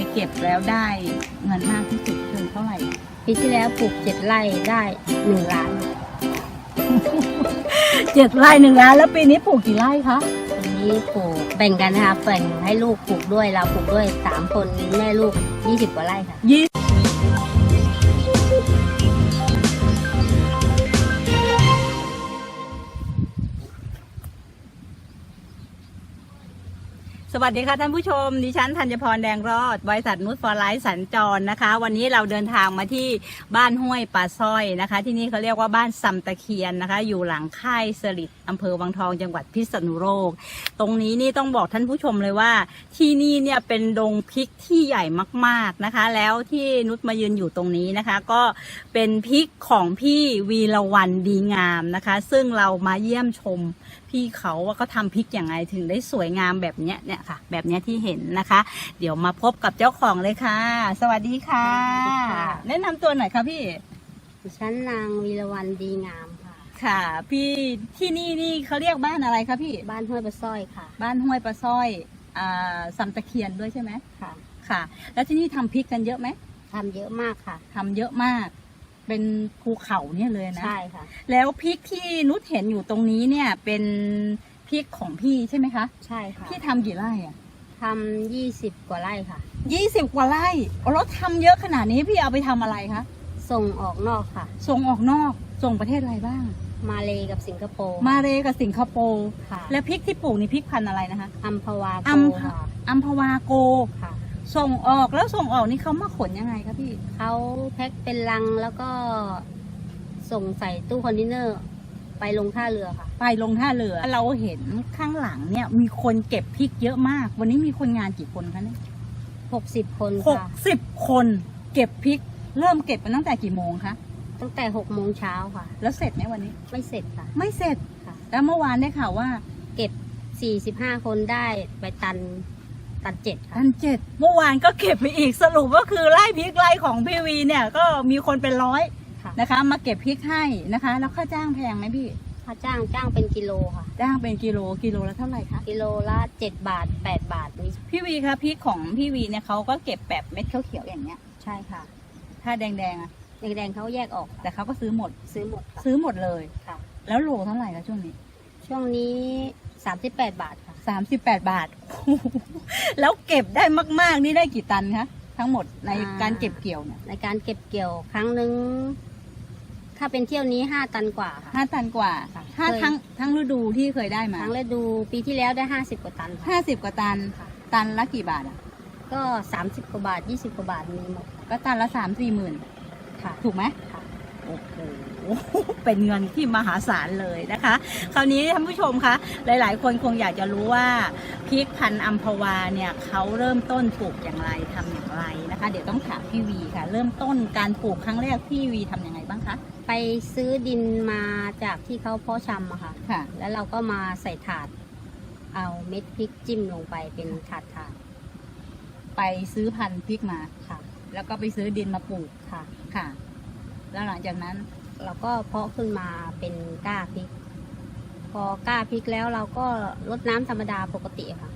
ยเก็บแล้วได้เงินมากที่สุดคือเท่าไหร่ ปีที่แล้วปลูกเจ็ดไร่ได้หนึ่งล้านเจ็ดไร่หนึ่งล้านแล้วปีนี้ปลูกกี่ไร่คะอันนี้ปลูกแบ่งกันนะคะแบ่งให้ลูกปลูกด้วยเราปลูกด้วยสามคนแม่ลูกยี่สิบกว่าไร่ค่ะยี่ สวัสดีค่ะท่านผู้ชม ดิฉันธัญพรแดงรอด บริษัทนุชฟอร์ไลท์สัญจรนะคะ วันนี้เราเดินทางมาที่บ้านห้วยป่าสร้อยนะคะ ที่นี่เขาเรียกว่าบ้านซำตะเคียนนะคะ อยู่หลังค่ายสลิดอำเภอวังทองจังหวัดพิษณุโลก ตรงนี้นี่ต้องบอกท่านผู้ชมเลยว่า ที่นี่เนี่ยเป็นดงพริกที่ใหญ่มากๆนะคะ แล้วที่นุชมายืนอยู่ตรงนี้นะคะ ก็เป็นพริกของพี่วีรวันดีงามนะคะ ซึ่งเรามาเยี่ยมชม พี่เขาว่าเขาทำพริกอย่างไรถึงได้สวยงามแบบเนี้ยเนี่ยค่ะ แบบเนี้ยที่เห็นนะคะ เดี๋ยวมาพบกับเจ้าของเลยค่ะ สวัสดีค่ะ สวัสดีค่ะ แนะนำตัวหน่อยค่ะพี่ ดิฉันนางวีรวันดีงามค่ะ ค่ะ พี่ที่นี่นี่เขาเรียกบ้านอะไรคะพี่ บ้านห้วยปลาสร้อยค่ะบ้านห้วยปลาสร้อยอ่าซัมตะเคียนด้วยใช่ไหมค่ะค่ะ แล้วที่นี่ทำพริกกันเยอะไหมทำเยอะมากค่ะ ทำเยอะมาก เป็นภูเขาเนี่ยเลยนะ ใช่ค่ะ แล้วพริกที่นุชเห็นอยู่ตรงนี้เนี่ยเป็นพริกของพี่ใช่ไหมคะ ใช่ค่ะพี่ทำกี่ไร่อะทำยี่สิบกว่าไร่ค่ะ ยี่สิบกว่าไร่โอ้แล้วทำเยอะขนาดนี้พี่เอาไปทำอะไรคะ ส่งออกนอกค่ะ ส่งออกนอก ส่งประเทศอะไรบ้าง มาเลกับสิงคโปร์ มาเลกับสิงคโปร์ ค่ะ แล้วพริกที่ปลูกนี่พริกพันธุ์อะไรนะคะ อัมพวาอัโกมพค่ะอัมพวาโก ค่ะ ส่งออกแล้วส่งออกนี่เขามาขนยังไงคะพี่เขาแพ็คเป็นลังแล้วก็ส่งใส่ตู้คอนเทนเนอร์ ไปลงท่าเรือค่ะ ไปลงท่าเรือ เราเห็นข้างหลังเนี่ย มีคนเก็บพริกเยอะมาก วันนี้มีคนงานกี่คนคะเนี่ยหกสิบคนหกค่ะ สิบคนเก็บพริก เริ่มเก็บกันตั้งแต่กี่โมงคะตั้งแต่หกโมงเช้าค่ะ แล้วเสร็จไหมวันนี้ ไม่เสร็จค่ะไม่เสร็จค่ะ แล้วเมื่อวานได้ข่าวว่า เก็บสี่สิบห้าคนได้ไปตัน ตันเจ็ดค่ะพันเจ็ดเมื่อวานก็เก็บไปอีกสรุปก็คือไล่พริกไล่ของพี่วีเนี่ยก็มีคนเป็นร้อยค่ะ นะคะ มาเก็บพริกให้นะคะ แล้วค่าจ้างแพงไหมพี่ ค่าจ้างจ้างเป็นกิโลค่ะ จ้างเป็นกิโลกิโลละเท่าไหร่คะกิโลละเจ็ดบาทแปดบาทนี่พี่วีคะพริกของพี่วีเนี่ยเขาก็เก็บแบบเม็ดเขียวๆอย่างเงี้ย ใช่ค่ะ ถ้าแดงๆอะแดงๆเขาแยกออกแต่เขาก็ซื้อหมดซื้อหมดค่ะซื้อหมดเลย ค่ะ แล้วโลเท่าไหร่คะช่วงนี้ช่วงนี้สามสิบแปดบาทค่ะสามสิบแปดบาท แล้วเก็บได้มากๆ นี่ได้กี่ตันคะทั้งหมดในอ่า การเก็บเกี่ยวเนี่ยในการเก็บเกี่ยวครั้งหนึ่งถ้าเป็นเที่ยวนี้ห้าตันกว่าค่ะ ห้าตันกว่าค่ะถ้าเคย ทั้งทั้งฤดูที่เคยได้มาครั้งฤดูปีที่แล้วได้ห้าสิบกว่าตันค่ะ ห้าสิบกว่าตัน ค่ะ ตันละกี่บาทอะ ก็สามสิบกว่าบาทยี่สิบกว่าบาทมีหมดก็ตันละสามสี่หมื่นค่ะ ถูกไหมค่ะ โอ้โหเป็นเงินที่มหาศาลเลยนะคะ คราวนี้ท่านผู้ชมคะหลาย ๆ คนคงอยากจะรู้ว่าพริกพันธุ์อัมพวาเนี่ยเขาเริ่มต้นปลูกอย่างไรทำอย่างไรนะคะ เดี๋ยวต้องถามพี่วีค่ะ เริ่มต้นการปลูกครั้งแรกพี่วีทำยังไงบ้างคะไปซื้อดินมาจากที่เขาเพาะชำอะค่ะค่ะ แล้วเราก็มาใส่ถาด เอาเม็ดพริกจิ้มลงไปเป็นถาดถาดไปซื้อพันธุ์พริกมาค่ะ แล้วก็ไปซื้อดินมาปลูกค่ะค่ะ แล้วหลังจากนั้นเราก็เพาะขึ้นมาเป็นก้าพริก พอก้าพริกแล้วเราก็รดน้ำธรรมดาปกติค่ะ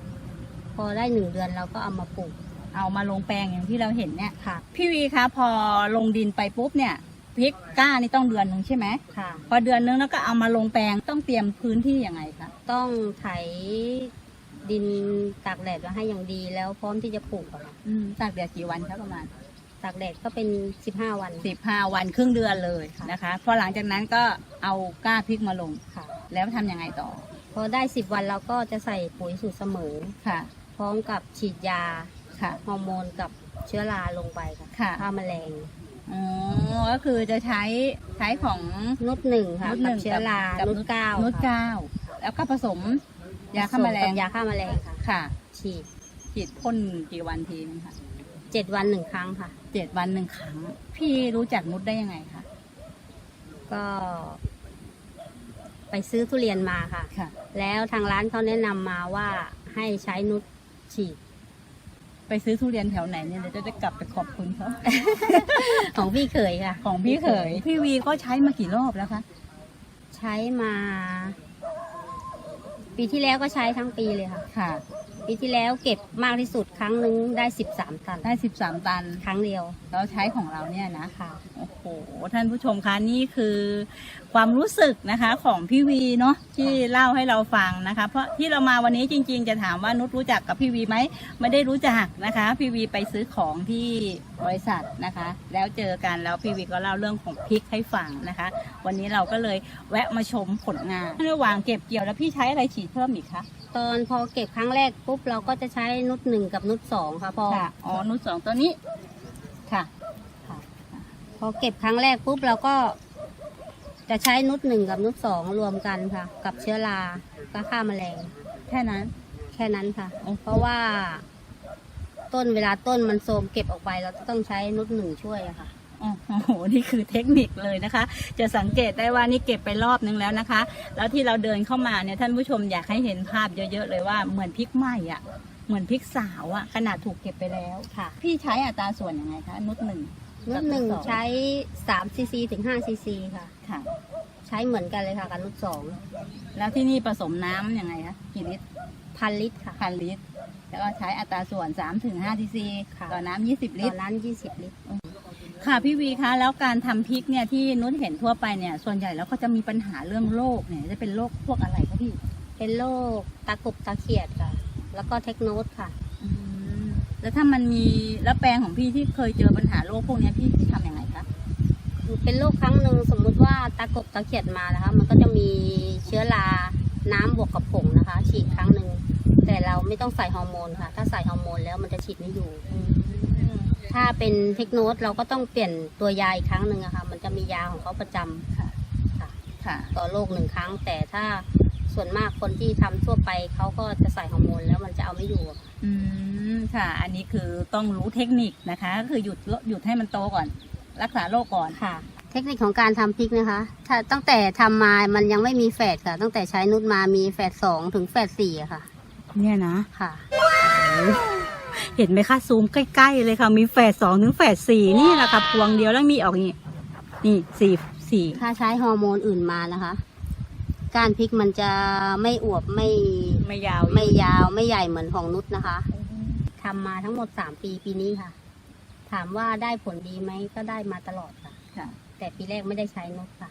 พอได้หนึ่งเดือนเราก็เอามาปลูก เอามาลงแปลงอย่างที่เราเห็นเนี่ยค่ะ พี่วีคะพอลงดินไปปุ๊บเนี่ยพริกกล้านี่ต้องเดือนหนึ่งใช่ไหมค่ะ พอเดือนนึงแล้วก็เอามาลงแปลงต้องเตรียมพื้นที่ยังไงคะต้องไถดินตากแดดไว้ให้อย่างดีแล้วพร้อมที่จะปลูกอะค่ะอืมตากแดดกี่วันคะประมาณ ตากแดดก็เป็นสิบห้าวันสิบห้าวันครึ่งเดือนเลยค่ะนะคะพอหลังจากนั้นก็เอากล้าพริกมาลงค่ะ แล้วทำยังไงต่อ พอได้สิบวันเราก็จะใส่ปุ๋ยสูตรเสมอค่ะ พร้อมกับฉีดยาค่ะฮอร์โมนกับเชื้อราลงไปค่ะค่ะฆ่าแมลงอ๋อก็คือจะใช้ใช้ของนุดหนึ่งค่ะนุชหนึ่กับงเชื้อรากับนุดเก้านุชค่ะเก้าแล้วก็ผสมยาฆ่าแมลผสงกับยาฆ่าแมลงค่ะค่ะ ฉีดฉีดพ่นกี่วันทีนึงคะ เจ็ดวันหนึ่งครั้งค่ะ เจ็ดวันหนึ่งครั้ง พี่รู้จักนุชได้ยังไงคะก็ ไปซื้อทุเรียนมาค่ะ ค่ะ แล้วทางร้านเขาแนะนำมาว่าให้ใช้นุชฉีด ไปซื้อทุเรียนแถวไหนเนี่ยเดี๋ยวจะได้กลับไปขอบคุณเขา ของพี่เขยค่ะ ของพี่เขยพี่วีก็ใช้มากี่รอบแล้วคะ ใช้มา ปีที่แล้วก็ใช้ทั้งปีเลยค่ะ ค่ะ ปีที่แล้วเก็บมากที่สุดครั้งหนึ่งได้สิบสามตันได้สิบสามตัน ครั้งเดียว เราใช้ของเราเนี่ยนะค่ะโอ้โห ท่านผู้ชมคะนี่คือความรู้สึกนะคะของพี่วีเนาะที่เล่าให้เราฟังนะคะ เพราะที่เรามาวันนี้จริง ๆ จะถามว่านุชรู้จักกับพี่วีไหมไม่ได้รู้จักนะคะ พี่วีไปซื้อของที่บริษัทนะคะ แล้วเจอกันแล้วพี่วีก็เล่าเรื่องของพริกให้ฟังนะคะ วันนี้เราก็เลยแวะมาชมผลงานระหว่างเก็บเกี่ยวแล้วพี่ใช้อะไรฉีดเพิ่มอีกคะตอนพอเก็บครั้งแรกปุ๊บเราก็จะใช้นุชหนึ่งกับนุชสองค่ะพอค่ะอ๋อนุชสองตัวนี้ค่ะ พอเก็บครั้งแรกปุ๊บเราก็ จะใช้นุชหนึ่งกับนุชสองรวมกันค่ะ กับเชื้อราก็ฆ่าแมลง แค่นั้น แค่นั้นค่ะโอ้โหเพราะว่า ต้นเวลาต้นมันโทรมเก็บออกไป เราจะต้องใช้นุชหนึ่งช่วยอะค่ะ โอ้โห นี่คือเทคนิคเลยนะคะ จะสังเกตได้ว่านี่เก็บไปรอบนึงแล้วนะคะ แล้วที่เราเดินเข้ามาเนี่ยท่านผู้ชมอยากให้เห็นภาพเยอะๆเลยว่าเหมือนพริกไหม้อะเหมือนพริกสาวอะขนาดถูกเก็บไปแล้วค่ะ พี่ใช้อัตราส่วนยังไงคะนุชหนึ่งนุชหนึ่งกับสอใช้สามซีซีถึงห้าซีซีค่ะค่ะ ใช้เหมือนกันเลยค่ะกับนุชสองแล้วที่นี่ผสมน้ำยังไงคะกี่ลิตรพันลิตรค่ะพันลิตร แล้วก็ใช้อัตราส่วน3ถึง5ทีซีค่ะต่อน้ำ20ลิตตอนรนั้นยี่สิบลิตร ค่ะพี่วีคะแล้วการทำพริกเนี่ยที่นุชเห็นทั่วไปเนี่ย ส่วนใหญ่แล้วก็จะมีปัญหาเรื่องโรคเนี่ยจะเป็นโรคพวกอะไรคะพี่เป็นโรคตากบตาเขียดค่ะ แล้วก็เทคโนสค่ะอืมแล้วถ้ามันมีแล้วแปลงของพี่ที่เคยเจอปัญหาโรคพวกเนี้ยพี่พี่ทำยังไงคะเป็นโรคครั้งหนึ่งสมมุติว่าตากบตาเขียดมานะคะ มันก็จะมีเชื้อราน้ำบวกกับผงนะคะ ฉีดครั้งหนึ่งแต่เราไม่ต้องใส่ฮอร์โมนค่ะ ถ้าใส่ฮอร์โมนแล้วมันจะฉีดไม่อยู่ ถ้าเป็นเทคโนสเราก็ต้องเปลี่ยนตัวยาอีกครั้งหนึ่งอะค่ะ มันจะมียาของเขาประจำค่ะต่อโรคหนึ่งครั้ง แต่ถ้าส่วนมากคนที่ทำทั่วไปเขาก็จะใส่ฮอร์โมนแล้วมันจะเอาไม่อยู่อะค่ะอืมค่ะ อันนี้คือต้องรู้เทคนิคนะคะก็คือหยุดหยุดให้มันโตก่อน รักษาโรคก่อน ค่ะ เทคนิคของการทำพริกนะคะ ถ้าตั้งแต่ทำมามันยังไม่มีแฝดค่ะ ตั้งแต่ใช้นุชมามีแฝดสองถึงแฝดสี่อะค่ะ เนี่ยนะ ค่ะ เห็นไหมคะซูมใกล้ๆเลยค่ะ มีแฝดสองถึงแฝดสี่นี่แหละค่ะพวงเดียวแล้วมีออกนี่นี่สี่สี่ถ้าใช้ฮอร์โมนอื่นมานะคะ การพริกมันจะไม่อวบไม่ไม่ยาวไม่ยาวไม่ใหญ่เหมือนของนุชนะคะทำมาทั้งหมดสามปีปีนี้ค่ะ ถามว่าได้ผลดีไหมก็ได้มาตลอดค่ะ ค่ะ แต่ปีแรกไม่ได้ใช้นุชค่ะ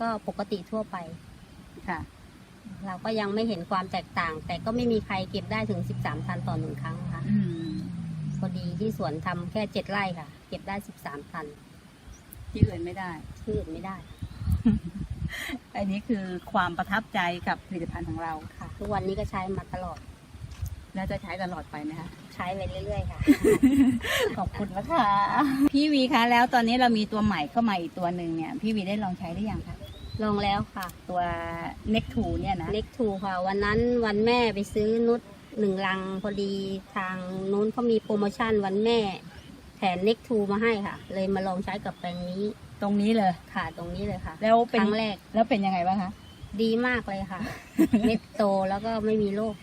ก็ปกติทั่วไป ค่ะ เราก็ยังไม่เห็นความแตกต่าง แต่ก็ไม่มีใครเก็บได้ถึง13ตันต่อหนึ่งครั้งนะคะอืมพ อดีที่สวนทำแค่เจ็ดไร่ค่ะ เก็บได้13ตัน ที่อื่นไม่ได้ที่อื่นไม่ได้ อันนี้คือความประทับใจกับผลิตภัณฑ์ของเราค่ะ ทุกวันนี้ก็ใช้มาตลอด แล้วจะใช้ตลอดไปไหมคะ ใช้ไปเรื่อยๆค่ะ ขอบคุณนะคะ พี่วีคะแล้วตอนนี้เรามีตัวใหม่เข้ามาอีกตัวหนึ่งเนี่ย พี่วีได้ลองใช้หรือยังคะลองแล้วค่ะ ตัวเน็กทูเนี่ยนะเล็กทูค่ะ วันนั้นวันแม่ไปซื้อนุช หนึ่งลังพอดีทางนู้นเขามีโปรโมชั่นวันแม่ แถมเน็กทูมาให้ค่ะ เลยมาลองใช้กับแปลงนี้ตรงนี้เลย ค่ะตรงนี้เลยค่ะ แล้วคเป็นรั้งแรกแล้วเป็นยังไงบ้างคะ ดีมากเลยค่ะ เม็ดโตแล้วก็ไม่มีโรค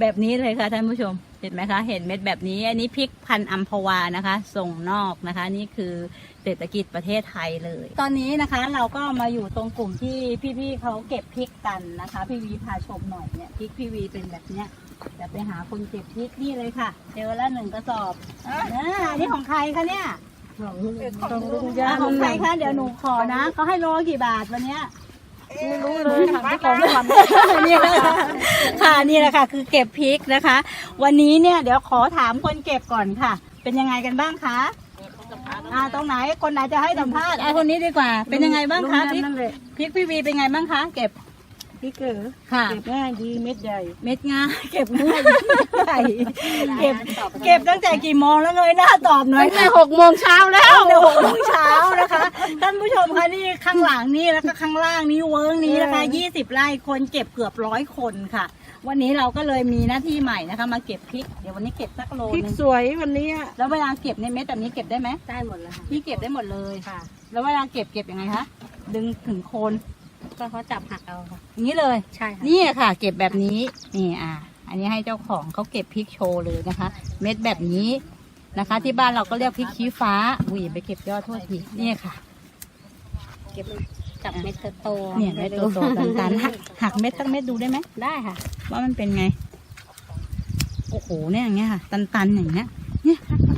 แบบนี้เลยค่ะท่านผู้ชม เห็นไหมคะ เห็นเม็ดแบบนี้ อันนี้พริกพันธุ์อัมพวานะคะ ส่งนอกนะคะ นี่คือเศรษฐกิจประเทศไทยเลย ตอนนี้นะคะเราก็มาอยู่ตรงกลุ่มที่พี่ๆเขาเก็บพริกกันนะคะ พี่วีพาชมหน่อยเนี่ยพริกพี่วีเป็นแบบเนี้ย เดี๋ยวไปหาคนเก็บพริกนี่เลยค่ะ เจอแล้วหนึ่งกระสอบอ่าอันนี้ของใครคะเนี่ยของของลุงยาของใครคะเดี๋ยวหนูขอนะเขาให้โลกี่บาทวันเนี้ยไม่รู้เลยค่ะไม่ของความนี่ค่ะนี่แหละค่ะ คือเก็บพริกนะคะ วันนี้เนี่ยเดี๋ยวขอถามคนเก็บก่อนค่ะ เป็นยังไงกันบ้างคะอ่าตรงไหนคนไหนจะให้สัมภาษณ์อ่าคนนี้ดีกว่า เป็นยังไงบ้างคะพริกพริกพี่วีเป็นไงบ้างคะเก็บ พี่เก๋อค่ะ เก็บง่ายดีเม็ดใหญ่ เม็ดงาเก็บง่ายใช่เก็บเก็บตั้งแต่กี่โมงแล้วเลยหน้าตอบหน่อยตั้งแต่หกโมงเช้าแล้วเดี๋ยวหกโมงเช้านะคะ ท่านผู้ชมคะนี่ข้างหลังนี่แล้วก็ข้างล่างนี่เวิร์กนี้นะคะยี่สิบไร่คนเก็บเกือบร้อยคนค่ะ วันนี้เราก็เลยมีหน้าที่ใหม่นะคะ มาเก็บพริกเดี๋ยววันนี้เก็บสักโลพริกนึงสวยวันนี้อะแล้วเวลาเก็บในเม็ดแบบนี้เก็บได้ไหมได้หมดแล้วค่ะพี่เก็บได้หมดเลยค่ะ แล้วเวลาเก็บเก็บยังไงคะดึงถึงโคน ก็เขาจับหักเอาค่ะ อย่างนี้เลย ใช่ค่ะ นี่ค่ะ เก็บแบบนี้นี่อะอันนี้ให้เจ้าของเขาเก็บพริกโชว์เลยนะคะ เม็ดแบบนี้นะคะ ที่บ้านเราก็เรียกพริกชี้ฟ้าอุ้ยไปเก็บยอดโทษทีนี่ค่ะ เก็บจับเม็ดโตๆเนี่ยเม็ดโตๆตันๆหักหักเม็ดสักเม็ดดูได้ไหมได้ค่ะ ว่ามันเป็นไงโหเนี่ยอย่างเงี้ยค่ะ ตันๆอย่างเงี้ยเนี่ย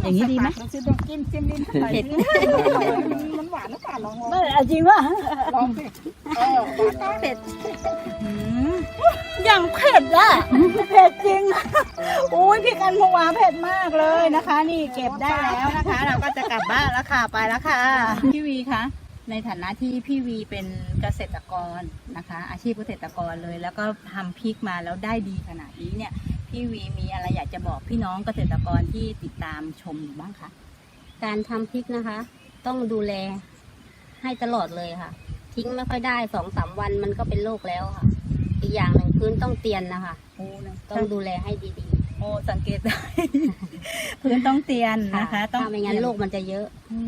อย่างนี้ดีไหมลองสิลองกินจิ้มลิ้นเข้าไปเผ็ดมันหวานหรือเปล่าลองลองไม่เอาจริงว่ะลองสิเออหวานเผ็ดอย่างเผ็ดอะเผ็ดจริงอุ้ยพี่กันพวาเผ็ดมากเลยนะคะ นี่เก็บได้แล้วนะคะ เราก็จะกลับบ้านแล้วค่ะไปแล้วค่ะพี่วีคะในฐานะที่พี่วีเป็นเกษตรกรนะคะ อาชีพเกษตรกรเลย แล้วก็ทำพริกมาแล้วได้ดีขนาดนี้เนี่ย พี่วีมีอะไรอยากจะบอกพี่น้องเกษตรกรที่ติดตามชมอยู่บ้างคะ การทำพริกนะคะ ต้องดูแลให้ตลอดเลยค่ะ ทิ้งไม่ค่อยได้สองสามวันมันก็เป็นโรคแล้วค่ะ อีกอย่างหนึ่งพื้นต้องเตียนนะคะ โอ้นะต้องดูแลให้ดีโอ้สังเกตได้ พื้นต้องเตียนๆนะคะต้องถ้าไม่งั้นโรคมันจะเยอะ อื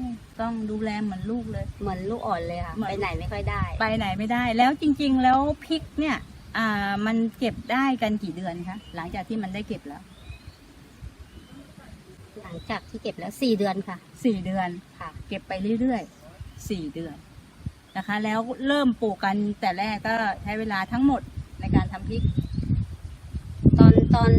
มต้องดูแลเหมือนลูกเลย เหมือนลูกอ่อนเลยค่ะ เหมือน ไปไหนไม่ค่อยได้ ไปไหนไม่ได้ แล้วจริง ๆ แล้วพริกเนี่ย อ่า มันเก็บได้กันกี่เดือนคะหลังจากที่มันได้เก็บแล้วหลังจากที่เก็บแล้วสี่เดือนค่ะสี่เดือนค่ะ เก็บไปเรื่อยๆสี่เดือนนะคะ แล้วเริ่มปลูกกันแต่แรกก็ใช้เวลาทั้งหมดในการทำพริก ตอนตอน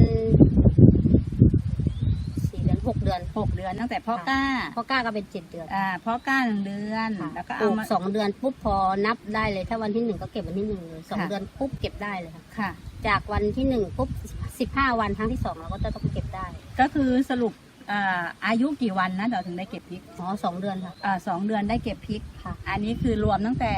สี่เดือน หกเดือนหกเดือนตั้งแต่เพาะกล้าเพราะกล้าก็เป็นเจ็ดเดือนอ่าเพาะกล้าหนึ่งเดือนค่ะแล้วก็ปเอาลูกมา สองเดือนปุ๊บพอนับได้เลย ถ้าวันที่หนึ่งก็เก็บวันที่หนึ่งเลยสองค่ะ เดือนปุ๊บเก็บได้เลยค่ะค่ะ จากวันที่หนึ่งปุ๊บสิบห้าวันครั้งที่สองเราก็จะต้องเก็บได้ก็คือสรุปอ่าอายุกี่วันนะเราถึงได้เก็บพริกอ๋อสองเดือนค่ะ อ่าสองเดือนได้เก็บพริก ค่ะ อันนี้คือรวมตั้งแต่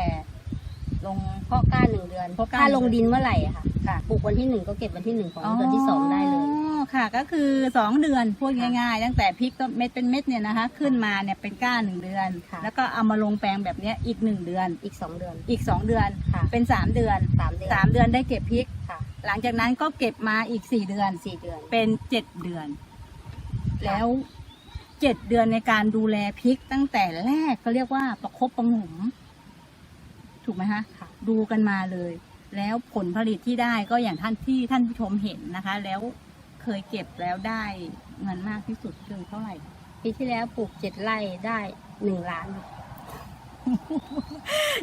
ลงเพราะกล้าหนึ่งเดือนเพราะกล้า ถ้าลงดินเมื่อไหร่อะค่ะ ค่ะปลูกวันที่หนึ่งก็เก็บวันที่หนึ่งของเดือนที่สองได้เลยอ๋อค่ะ ก็คือสองเดือนพูดค่ะง่ายๆ ตั้งแต่พริกต้นเม็ดเป็นเม็ดเนี่ยนะคะ ขึ้นมาเนี่ยเป็นก้านหนึ่งเดือน ค่ะ แล้วก็เอามาลงแปลงแบบเนี้ยอีกหนึ่งเดือน อีกสองเดือนอีกสองเดือน ค่ะเป็นสามเดือนสามเดือนสามเดือนได้เก็บพริก ค่ะหลังจากนั้นก็เก็บมาอีกสี่เดือน สี่เดือน เป็นเจ็ดเดือน แล้วเจ็ดเดือนในการดูแลพริกตั้งแต่แรกเขาเรียกว่าประคบประหงมถูกไหมคะค่ะดูกันมาเลย แล้วผลผลิตที่ได้ก็อย่างท่านที่ท่านผู้ชมเห็นนะคะ แล้วเคยเก็บแล้วได้เงินมากที่สุดคือเท่าไหร่ ปีที่แล้วปลูกเจ็ดไร่ได้หนึ่งล้าน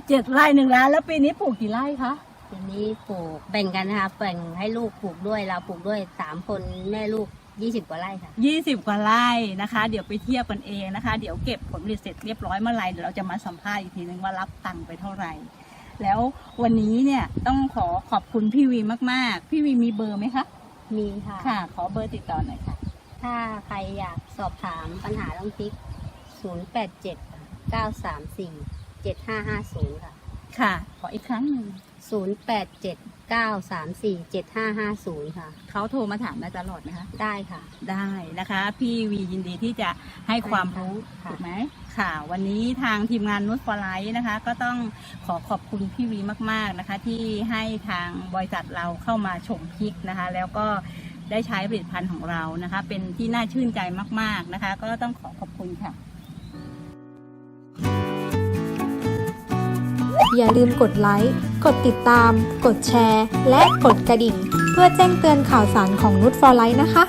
เจ็ดไร่หนึ่งล้านแล้วปีนี้ปลูกกี่ไร่คะทีนี้ปลูกแบ่งกันนะคะแบ่งให้ลูกปลูกด้วยเราปลูกด้วยสามคนแม่ลูกยี่สิบกว่าไร่ค่ะยี่สิบกว่าไร่นะคะ เดี๋ยวไปเทียบกันเองนะคะ เดี๋ยวเก็บผลผลิตเสร็จเรียบร้อยเมื่อไหร่เดี๋ยวเราจะมาสัมภาษณ์อีกทีนึงว่ารับตังค์ไปเท่าไหร่ แล้ววันนี้เนี่ยต้องขอขอบคุณพี่วีมากๆ พี่วีมีเบอร์ไหมคะมีค่ะ ค่ะ ขอเบอร์ติดต่อหน่อยค่ะ ถ้าใครอยากสอบถามปัญหาเรื่องพริก 0 8 7 9 3 4 7 5 5 0 ค่ะ ค่ะ ขออีกครั้งหนึ่ง0 8 7 9 3 4 7 5 5 0 ค่ะ เขาโทรมาถามได้ตลอดนะคะ ได้ค่ะ ได้นะคะ พี่วียินดีที่จะให้ความรู้ค่ะ ถูกไหม ค่ะ วันนี้ทางทีมงานนุชฟอร์ไลท์นะคะ ก็ต้องขอขอบคุณพี่วีมาก ๆนะคะ ที่ให้ทางบริษัทเราเข้ามาชมพริกนะคะ แล้วก็ได้ใช้ผลิตภัณฑ์ของเรานะคะ เป็นที่น่าชื่นใจมาก ๆนะคะ ก็ต้องขอขอบคุณค่ะ อย่าลืมกดไลค์ กดติดตาม กดแชร์ และกดกระดิ่ง เพื่อแจ้งเตือนข่าวสารของนุชฟอร์ไลท์นะคะ